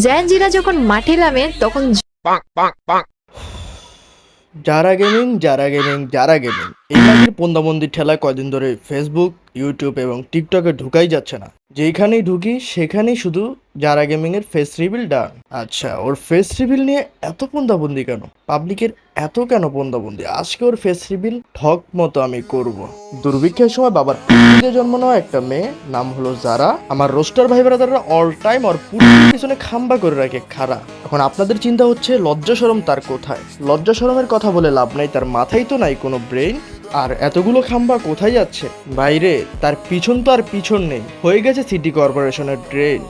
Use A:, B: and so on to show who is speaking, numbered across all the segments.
A: জ্যানজিরা যখন মাঠে নামে তখন
B: যারা গেমিং যারা গেমিং যারা গেমিং। এই মাঝের পন্দাবন্দির ঠেলা কয়দিন ধরে ফেসবুক ইউটিউব এবং টিকটকে ঢুকাই যাচ্ছে না? যেইখানেই ঢুকি, সেখানেই শুধু যারা গেমিং এর ফেস রিভিল ডান আচ্ছা ওর ফেস রিভিল নিয়ে এত পন্দাবন্দি কেন? পাবলিকের এত কেন পন্দাবন্দি? আজকে ওর ফেস রিভিল ঠক মতো আমি করব। দুর্ভিক্ষের সময় বাবার পুরীতে জন্ম নেওয়া একটা মেয়ে, নাম হলো যারা আমার রোস্টার ভাই ব্রাদাররা অল টাইম ওর পুরীর পিছনে খাম্বা করে রাখে খাড়া। এখন আপনাদের চিন্তা হচ্ছে, লজ্জা সরম তার কোথায়? লজ্জা সরমের কথা বলে লাভ নাই, তার মাথায় তো নাই কোনো ব্রেন আর এতগুলো খাম্বা কোথায় যাচ্ছে? বাইরে, তার পিছন তো আর পিছন নেই। হয়ে গেছে সিটি কর্পোরেশনের ড্রেন।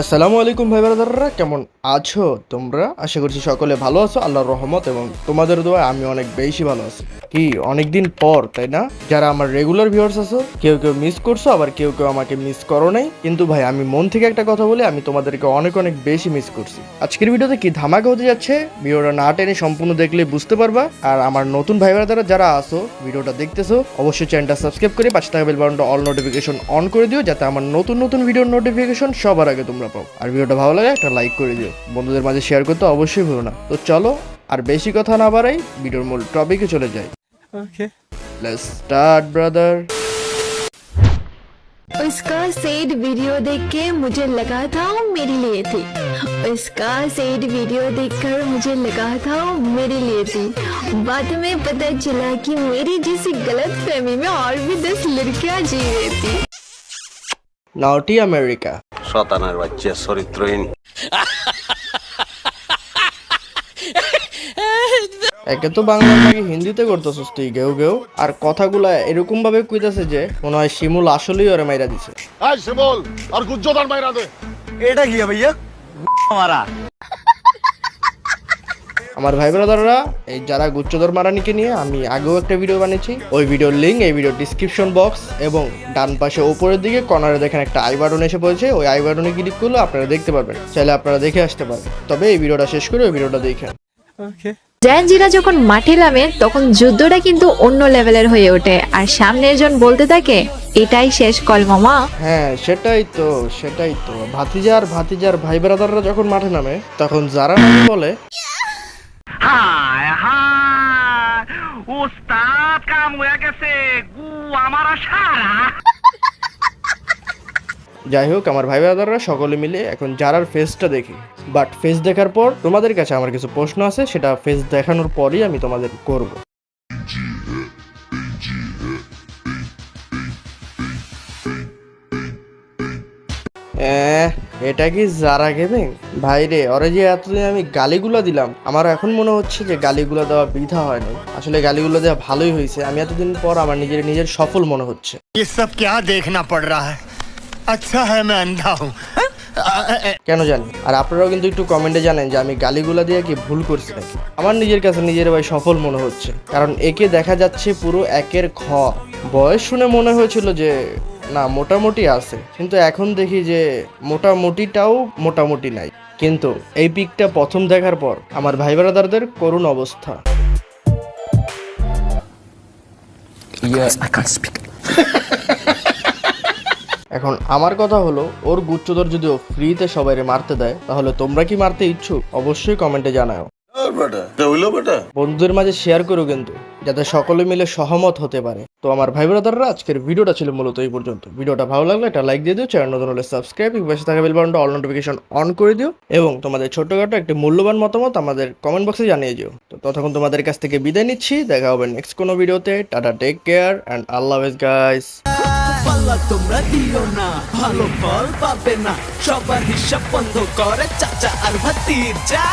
B: আসসালামু আলাইকুম ভাই ব্রাদাররা, কেমন আছো তোমরা? আশা করছি সকলে ভালো আছো, আল্লাহর রহমত এবং তোমাদের দোয়া আমি অনেক বেশি ভালো আছি। কি? অনেকদিন পর, তাই না? যারা আমার রেগুলার ভিউয়ার্স আছো, কেউ কেউ মিস করছ, আবার কেউ কেউ আমাকে মিস করো নাই। কিন্তু ভাই, আমি মন থেকে একটা কথা বলি, আমি তোমাদেরকে অনেক অনেক বেশি মিস করছি। আজকের ভিডিওতে কি ধামাকা হতে যাচ্ছে, ভিডিওটা না টেনে সম্পূর্ণ দেখলে বুঝতে পারবা। আর আমার নতুন ভাই ব্রাদাররা যারা আসো ভিডিওটা দেখতেছো, অবশ্যই চ্যানেলটা সাবস্ক্রাইব করে পাশে থাকা বেল বাটনটা অল নোটিফিকেশন অন করে দিও, যাতে আমার নতুন নতুন ভিডিওর নোটিফিকেশন সবার আগে তোমরা পাও। আর ভিডিওটা ভালো লাগে, একটা লাইক করে দিও। বন্ধুদের মাঝে শেয়ার করতে অবশ্যই ভুলো না। তো চলো, আর বেশি কথা না বাড়াই, ভিডিওর মূল টপিকে চলে যাই।
C: Okay.
B: Let's start, brother.
A: उसका सेड वीडियो देख के मुझे लगा था वो मेरे लिए थी। उसका सेड वीडियो देखकर मुझे लगा था वो मेरे लिए थी। बाद में पता चला कि मेरी जैसी गलत फैमिली में और भी दस लड़कियाँ जी रही थी।
B: लौटी अमेरिका
D: शतानार बच्चे चरित्रहीन
B: একে তো বাংলা নাকি হিন্দিতে করতেছিস তুই গেউ গেউ আর কথাগুলা এরকম ভাবে কইতাছে যে মনে হয় শিমুল আসলেই ওরে মাইরা দিছে।
E: আয় শিমল আর গুজ্জোদার মাইরা দে।
C: এটা কি ভাইয়া মারা।
B: আমার ভাই ব্রাদাররা এই যারা গুচ্ছধর মারানিকে নিয়ে আমি আগেও একটা ভিডিও বানিয়েছি ওই ভিডিওর লিঙ্ক এই ভিডিও ডিসক্রিপশন বক্স এবং ডান পাশে ওপরের দিকে কর্নারে দেখেন একটা আই বাটন এসে পড়েছে ওই আই বাটনে ক্লিক করলে আপনারা দেখতে পারবেন চাইলে আপনারা দেখে আসতে পারেন। তবে এই ভিডিওটা শেষ করে ওই ভিডিওটা দেখেন।
C: ওকে
A: জ্যানজিরা যখন মাঠে নামে তখন যুদ্ধটা কিন্তু অন্য লেভেলের হয়ে ওঠে। আর সামনের জন বলতে থাকে এটাই শেষ কল মামা।
B: হ্যাঁ সেটাই তো সেটাই তো। ভাতিজার ভাতিজার ভাই ব্রাদাররা যখন মাঠে নামে তখন যারা নামে বলে
F: হায় হায় ওস্তাদ কাম হয়ে গেছে গু আমার সারা।
B: যাই হোক, আমার ভাই দাদারা সকলে মিলে এখন জারার ফেসটা দেখি। বাট ফেস দেখার পর তোমাদের কাছে আমার কিছু প্রশ্ন আছে, সেটা ফেস দেখানোর পরই আমি তোমাদের করব। এটা কি জারা গেমিং ভাই রে, ওরে যে এতদিন আমি গালিগুলো দিলাম আমার এখন মনে হচ্ছে যে গালিগুলো দেওয়া বৃথা হয়নি। আসলে গালিগুলো দেওয়া ভালোই হয়েছে, আমি এতদিন পর আমার নিজের নিজের সফল মনে হচ্ছে।
E: কে দেখনা পড় হ্যায় আচ্ছা হ্যাঁ ম্যান দাও
B: কেন জানি? আর আপনারাও কিন্তু একটু কমেন্টে জানেন যে আমি গালিগুলা দিয়ে কি ভুল করছি নাকি? আমার নিজের কাছে নিজের ভাই সফল মনে হচ্ছে। কারণ একে দেখা যাচ্ছে পুরো একের খ। বয়স শুনে মনে হয়েছিল যে না মোটামুটি আছে। কিন্তু এখন দেখি যে মোটামুটিটাও মোটামুটি নাই। কিন্তু এই পিকটা প্রথম দেখার পর আমার ভাই ব্রাদারদের করুণ অবস্থা। Yeah, I can't speak. এখন আমার কথা হলো ওর গুচ্ছদর যদি ও ফ্রিতে সবাইরে মারতে দেয় তাহলে তোমরা কি মারতে ইচ্ছুক? অবশ্যই কমেন্টে জানাও। বন্ধুদের মাঝে শেয়ার করো কিন্তু যাতে সকলে মিলে সহমত হতে পারে। তো আমার ভাই ব্রাদাররা আজকের ভিডিওটা ছিল মূলত এই পর্যন্ত। ভিডিওটা ভালো লাগলে একটা লাইক দিয়ে দিও চ্যানেল নতুন হলে সাবস্ক্রাইব পাশে থাকা বেল বাটনটা অল নোটিফিকেশন অন করে দিও এবং তোমাদের ছোটখাটো একটি মূল্যবান মতামত আমাদের কমেন্ট বক্সে জানিয়ে দিও। তো ততক্ষণ তোমাদের কাছ থেকে বিদায় নিচ্ছি দেখা হবে নেক্সট কোনো ভিডিওতে টাটা টেক কেয়ার অ্যান্ড আল্লাহ হাফেজ গাইস
G: পাল্লা তোমরা দিও না। ভালো ফল পাবে না। সবার হিসাব বন্ধ করে চাচা আর ভাতির ওই,